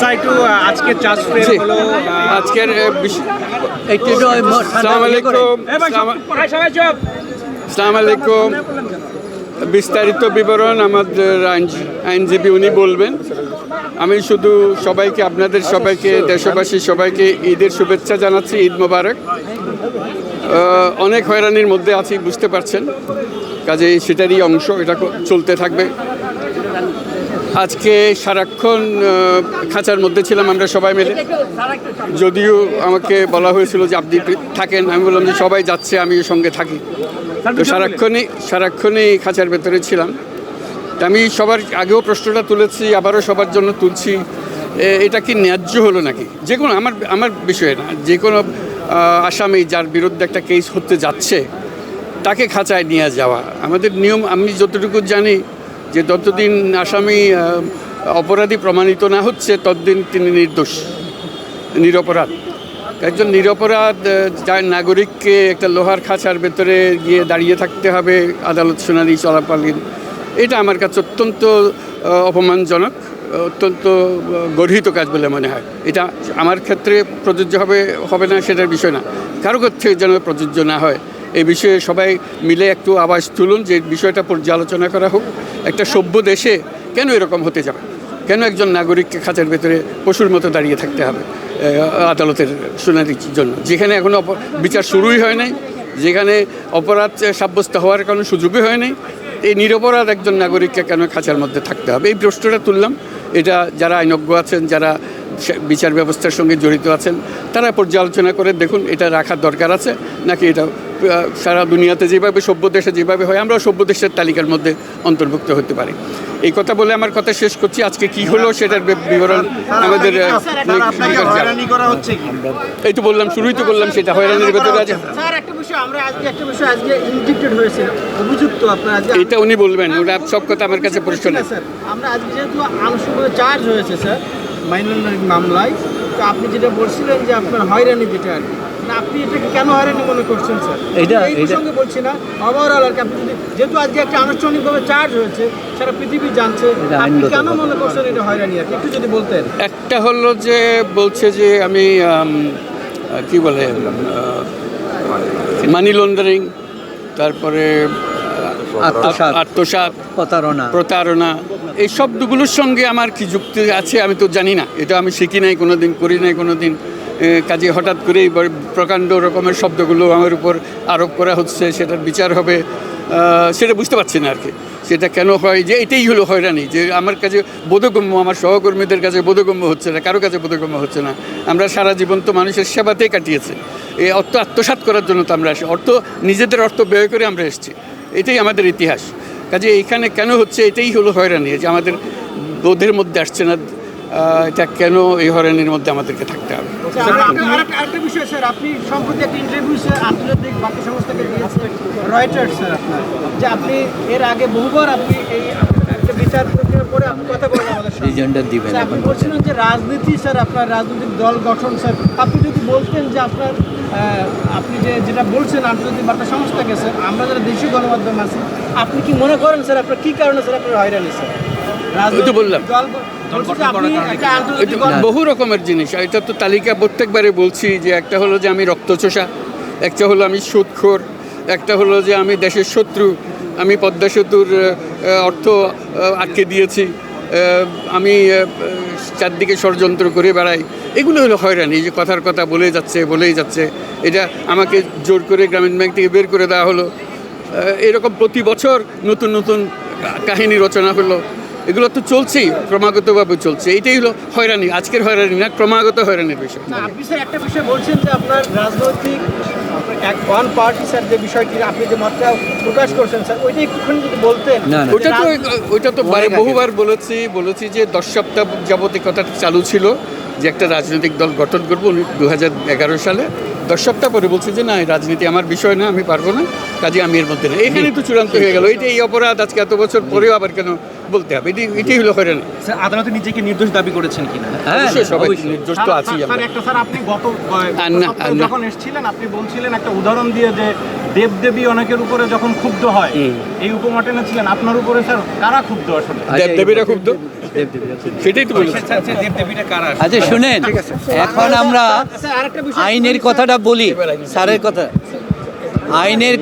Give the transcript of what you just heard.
Sir একটু আজকে charge হলো আজকের একটু আসসালামু আলাইকুম। আসসালামু আলাইকুম। বিস্তারিত বিবরণ আমাদের আইন- আইনজীবী উনি বলবেন। আমি শুধু সবাইকে আপনাদের সবাইকে দেশবাসী সবাইকে ঈদের শুভেচ্ছা জানাচ্ছি ঈদ মোবারক। অনেক হয়রানির মধ্যে আছি বুঝতে পারছেন। কাজেই সেটারই অংশ এটা চলতে থাকবে। আজকে সারাক্ষণ খাঁচার মধ্যে ছিলাম আমরা সবাই মিলে। যদিও আমাকে বলা হয়েছিল যে আপনি থাকেন আমি বললাম যে সবাই যাচ্ছে আমি সঙ্গে থাকি। তো সারাক্ষণই সারাক্ষণই খাঁচার ভেতরে ছিলাম। তা আমি সবার আগেও প্রশ্নটা তুলেছি আবারও সবার জন্য তুলছি। এটা কি ন্যায্য হলো নাকি? যে কোনো আমার আমার বিষয়ে না যে কোনো আসামি যার বিরুদ্ধে একটা কেস হতে যাচ্ছে তাকে খাঁচায় নিয়ে যাওয়া। আমাদের নিয়ম আমি যতটুকু জানি যে যতদিন আসামি অপরাধী প্রমাণিত না হচ্ছে, ততদিন তিনি নির্দোষ, নিরপরাধ। একজন নিরপরাধ যার নাগরিককে একটা লোহার খাঁচার ভেতরে গিয়ে দাঁড়িয়ে থাকতে হবে আদালত শুনানি চলাকালীন, এটা আমার কাছে অত্যন্ত অপমানজনক, অত্যন্ত গর্হিত কাজ বলে মনে হয়। এটা আমার ক্ষেত্রে প্রযোজ্য হবে হবে না সেটার বিষয় না। কারও ক্ষেত্রে যেন প্রযোজ্য না হয়। এই বিষয়ে সবাই মিলে একটু আওয়াজ তুলুন যে বিষয়টা পর্যালোচনা করা হোক। একটা সভ্য দেশে কেন এরকম হতে যাবে? কেন একজন নাগরিককে খাঁচার ভেতরে পশুর মতো দাঁড়িয়ে থাকতে হবে আদালতের শুনানির জন্য? যেখানে এখনও বিচার শুরুই হয় নাই, যেখানে অপরাধ সাব্যস্ত হওয়ার কোনো সুযোগই হয় নাই, এই নিরপরাধ একজন নাগরিককে কেন খাঁচার মধ্যে থাকতে হবে? এই প্রশ্নটা তুললাম। এটা যারা আইনজ্ঞ আছেন, যারা বিচার ব্যবস্থার সঙ্গে জড়িত আছেন, তারা পর্যালোচনা করে দেখুন, এটা রাখার দরকার আছে, নাকি এটা সারা দুনিয়াতে যেভাবে সভ্য দেশে যেভাবে হয় আমরাও সভ্য দেশের তালিকার মধ্যে অন্তর্ভুক্ত হতে পারি। এই কথা বলে আমার কথা শেষ করছি। আজকে কি হলো সেটার বিবরণ আমাদের এই তো বললাম শুরুই তো বললাম সেটা হয়রানির ভেতরে আছে একটা বিষয় আজকে একটা বিষয় আজকে ইনজেক্টেড হয়েছে অভিযুক্ত আপনার এটা উনি বলবেন ওরা সব কথা আমার কাছে পরিষ্কার আমরা আজকে যেহেতু আনুষ্ঠানিক চার্জ হয়েছে স্যার মাইন লন্ডারিং মামলায় তো আপনি যেটা বলছিলেন যে আপনার হয়রানি যেটা আর কি আপনি এটাকে কেন হয়রানি মনে করছেন স্যার? এইটা- এই প্রসঙ্গে বলছি না ওভারঅল আর আপনি যেহেতু আজকে একটা আনুষ্ঠানিকভাবে চার্জ হয়েছে সারা পৃথিবী জানছে আপনি কেন মনে করছেন এটা হয়রানি আর একটু যদি বলতেন। একটা হলো যে বলছে যে আমি কি বলে মানি লন্ডারিং তারপরে। আত্মসাৎ প্রতারণা। প্রতারণা এই শব্দগুলোর সঙ্গে আমার কি যুক্তি আছে আমি তো জানি না। এটা আমি শিখি নাই কোনো দিন করি নাই কোনো দিন কাজে হঠাৎ করেই প্রকাণ্ড রকমের শব্দগুলো আমার উপর আরোপ করা হচ্ছে, সেটার বিচার হবে সেটা বুঝতে পারছি না আর কি সেটা কেন হয়, যে এটাই হলো হয়রানি, যে আমার কাছে বোধগম্য, আমার সহকর্মীদের কাছে বোধগম্য হচ্ছে না, কারও কাছে বোধগম্য হচ্ছে না। আমরা সারা জীবন তো মানুষের সেবাতেই কাটিয়েছে। এই অর্থ আত্মসাৎ করার জন্য তো আমরা আসি, অর্থ, নিজেদের অর্থ ব্যয় করে আমরা এসেছি। এটাই আমাদের ইতিহাস। কাজে এইখানে কেন হচ্ছে, এটাই হলো হয়রানি, যে আমাদের বোধের মধ্যে আসছে না এটা কেন এই হয়রানির মধ্যে আমাদেরকে থাকতে হবে? আরেকটা বিষয় স্যার আপনি সম্প্রতি একটা ইন্টারভিউ স্যার আন্তর্জাতিক বার্তা সংস্থাকে দিয়েছিলেন রয়টার্স স্যার আপনার যে আপনি এর আগে বহুবার আপনি এই একটা বিচার প্রক্রিয়ার পরে আপনি কথা বলেন আমাদের সঙ্গে রিজেন্ডার দিবেন আপনি বলছিলেন যে রাজনীতি স্যার আপনার রাজনৈতিক দল গঠন স্যার আপনি যদি বলতেন যে আপনার আপনি যে যেটা বলছেন আন্তর্জাতিক বার্তা সংস্থাকে স্যার আমরা যারা দেশীয় গণমাধ্যম আছি আপনি কি মনে করেন স্যার আপনার কি কারণে স্যার আপনার হয়রানি স্যার? রাজনৈতিক বললাম। দল বহু রকমের জিনিস। এটা তো তালিকা প্রত্যেকবারে বলছি যে একটা হলো যে আমি রক্তচোষা একটা হলো আমি সুদখোর একটা হলো যে আমি দেশের শত্রু আমি পদ্মা সেতুর অর্থ আটকে দিয়েছি আমি চারদিকে ষড়যন্ত্র করে বেড়াই। এগুলো হলো হয়রানি যে কথার কথা বলে যাচ্ছে বলেই যাচ্ছে। এটা আমাকে জোর করে গ্রামীণ ব্যাংক থেকে বের করে দেওয়া হলো। এরকম প্রতি বছর নতুন নতুন কাহিনী রচনা হলো। এগুলো তো চলছেই ক্রমাগতভাবে চলছে। এইটাই হলো হয়রানি আজকের হয়রানি না ক্রমাগত হয়রানির বিষয়। না আপনি স্যার একটা বিষয় বলছেন যে আপনার রাজনৈতিক এক ওয়ান পার্টি স্যার যে বিষয়টি আপনি যে মতটা প্রকাশ করছেন স্যার ওইটা একটুখানি যদি বলতেন না, না। ওইটা তো ওইটা তো বারে বহুবার বলেছি বলেছি যে দশ সপ্তাহ যাবত এই কথাটা চালু ছিল যে একটা রাজনৈতিক দল গঠন করব দু হাজার এগারো সালে। দশ সপ্তাহ পরে বলছি যে না রাজনীতি আমার বিষয় না আমি পারব না কাজে আমি এর মধ্যে না এখানে তো চূড়ান্ত হয়ে গেল। এটা এই অপরাধ আজকে এত বছর পরেও আবার কেন বলতে হবে এটি এটাই হলো হয়রানি স্যার আদালতে নিজেকে নির্দোষ দাবি করেছেন কিনা? হ্যাঁ অবশ্যই সবাই নির্দোষ তো আছি স্যার একটা স্যার আপনি গত। যখন এসেছিলেন আপনি বলছিলেন একটা উদাহরণ দিয়ে যে দেবদেবী অনেকের উপরে যখন ক্ষুব্ধ হয়। এই উপমা টেনেছিলেন আপনার উপরে স্যার কারা ক্ষুব্ধ আসলে? আচ্ছা, দেবদেবীরা সেটাই তো বলেছি দেবদেবীটা কারা আচ্ছা শুনেন এখন আমরা আইনের কথাটা বলি। স্যারের কথা। আইনের